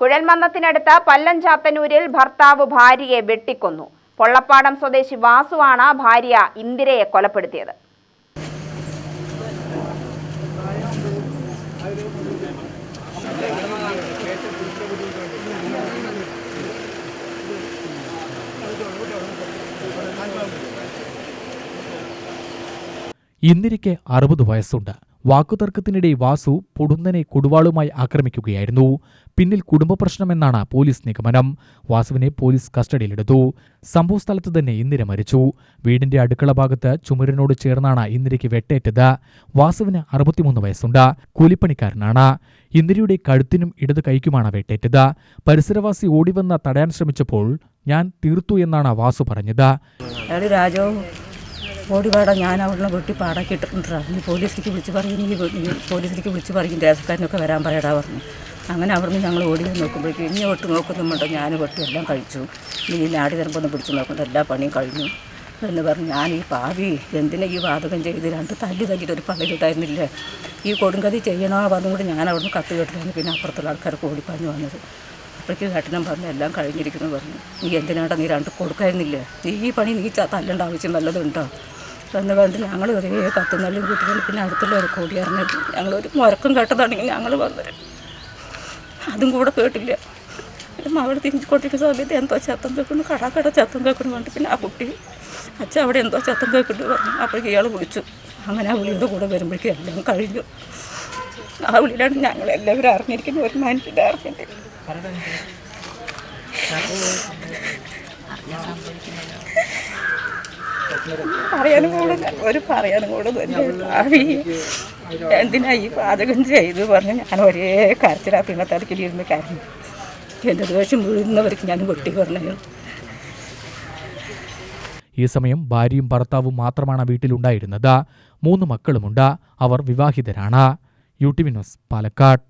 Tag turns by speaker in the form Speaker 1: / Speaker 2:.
Speaker 1: കുഴൽമന്നത്തിനടുത്ത് പല്ലഞ്ചാത്തന്നൂരിൽ ഭർത്താവ് ഭാര്യയെ വെട്ടിക്കൊന്നു. പൊള്ളപ്പാടം സ്വദേശി വാസുവാണ് ഭാര്യ ഇന്ദിരയെ കൊലപ്പെടുത്തിയത്.
Speaker 2: ഇന്ദിരയ്ക്ക് അറുപത് വയസ്സുണ്ട്. വാക്കുതർക്കത്തിനിടെ വാസു പൊടുന്നനെ കൊടുവാളുമായി ആക്രമിക്കുകയായിരുന്നു. പിന്നിൽ കുടുംബ പ്രശ്നമെന്നാണ് പോലീസ് നിഗമനം. വാസുവിനെ പോലീസ് കസ്റ്റഡിയിലെടുത്തു. സംഭവസ്ഥലത്ത് തന്നെ ഇന്ദിര മരിച്ചു. വീടിന്റെ അടുക്കള ഭാഗത്ത് ചുമരിനോട് ചേർന്നാണ് ഇന്ദിരയ്ക്ക് വെട്ടേറ്റത്. വാസുവിന് അറുപത്തിമൂന്ന് വയസ്സുണ്ട്. കൂലിപ്പണിക്കാരനാണ്. ഇന്ദിരയുടെ കഴുത്തിനും ഇടത് കൈക്കുമാണ് വെട്ടേറ്റത്. പരിസരവാസി ഓടിവന്ന് തടയാൻ ശ്രമിച്ചപ്പോൾ ഞാൻ തീർത്തു എന്നാണ് വാസു പറഞ്ഞത്.
Speaker 3: ഓടിപാടാ ഞാൻ അവിടുന്ന് വെട്ടി പാടാക്കി ഇട്ടിട്ടുണ്ടാ. നീ പോലീസിലേക്ക് വിളിച്ച് പറയും നീ നീ പോലീസിലേക്ക് വിളിച്ച് പറയും ദേശക്കാരനൊക്കെ വരാൻ പറയടാ പറഞ്ഞു. അങ്ങനെ അവിടുന്ന് ഞങ്ങൾ ഓടി നോക്കുമ്പോഴേക്കും ഇനി വെട്ട് നോക്കുന്നുമുണ്ടോ ഞാൻ വെട്ടി എല്ലാം കഴിച്ചു. ഇനി നാടി തരുമ്പോൾ ഒന്ന് പിടിച്ച് നോക്കണ്ട എല്ലാ പണിയും കഴിഞ്ഞു എന്ന് പറഞ്ഞ് ഞാൻ ഈ പാവി എന്തിനാ ഈ വാതകം ചെയ്ത് രണ്ട് തല്ലി തല്ലിയിട്ട് ഒരു പള്ളിയിലുണ്ടായിരുന്നില്ലേ ഈ കൊടുങ്കതി ചെയ്യണോ കൂടി ഞാൻ അവിടുന്ന് കത്ത് കേട്ടിട്ടാണ് പിന്നെ അപ്പുറത്തുള്ള ആൾക്കാർക്ക് ഓടിപ്പാഞ്ഞു വന്നത്. അപ്പോഴേക്ക് കേട്ടനം പറഞ്ഞു എല്ലാം കഴിഞ്ഞിരിക്കുന്നു പറഞ്ഞു. നീ എന്തിനാണ്ടാ നീ രണ്ട് കൊടുക്കായിരുന്നില്ലേ? നീ ഈ പണി നീ തല്ലേണ്ട ആവശ്യം വല്ലതും എന്ന് പറഞ്ഞിട്ട് ഞങ്ങൾ ഒരേ കത്തുന്നല്ലും കൂട്ടിക്കൊണ്ട് പിന്നെ അടുത്തുള്ള ഒരു കൂടി അറിഞ്ഞിട്ട് ഞങ്ങളൊരു മുരക്കം കേട്ടതാണെങ്കിൽ ഞങ്ങൾ വന്നത്. അതും കൂടെ കേട്ടില്ല. പിന്നെ മകൾ തിരിച്ചു കൊണ്ടിരിക്കുന്ന സമയത്ത് എന്തോ ചത്തം കേൾക്കുന്നു. കട കട ചത്തം കേൾക്കുന്നു പറഞ്ഞിട്ട് പിന്നെ ആ കുട്ടി അച്ഛൻ അവിടെ എന്തോ ചത്തം കേൾക്കുന്നു പറഞ്ഞു. അപ്പോഴേക്ക് ഇയാൾ വിളിച്ചു. അങ്ങനെ ആ വിളിയുടെ കൂടെ വരുമ്പോഴേക്കും എല്ലാം കഴിഞ്ഞു. ആ വിളിയിലാണ് ഞങ്ങളെല്ലാവരും അറിഞ്ഞിരിക്കുന്നു ഒരു മനുഷ്യന്റെ അറിഞ്ഞിട്ട്. പറയാനും കൂടെ ഒരു പറയാനും കൂടെ ഭാവി എന്തിനാ ഈ പാചകം ചെയ്തു പറഞ്ഞ് ഞാൻ ഒരേ കരച്ചിലാ പിന്നെ തലക്കിലിരുന്ന് കരഞ്ഞു. എന്റെ ദോഷം വീഴുന്നവർക്ക് ഞാൻ പൊട്ടി പറഞ്ഞു
Speaker 2: ഈ സമയം ഭാര്യയും ഭർത്താവും മാത്രമാണ് വീട്ടിലുണ്ടായിരുന്നത്. മൂന്ന് മക്കളുമുണ്ട്. അവർ വിവാഹിതരാണ്. U T V news Palakkad.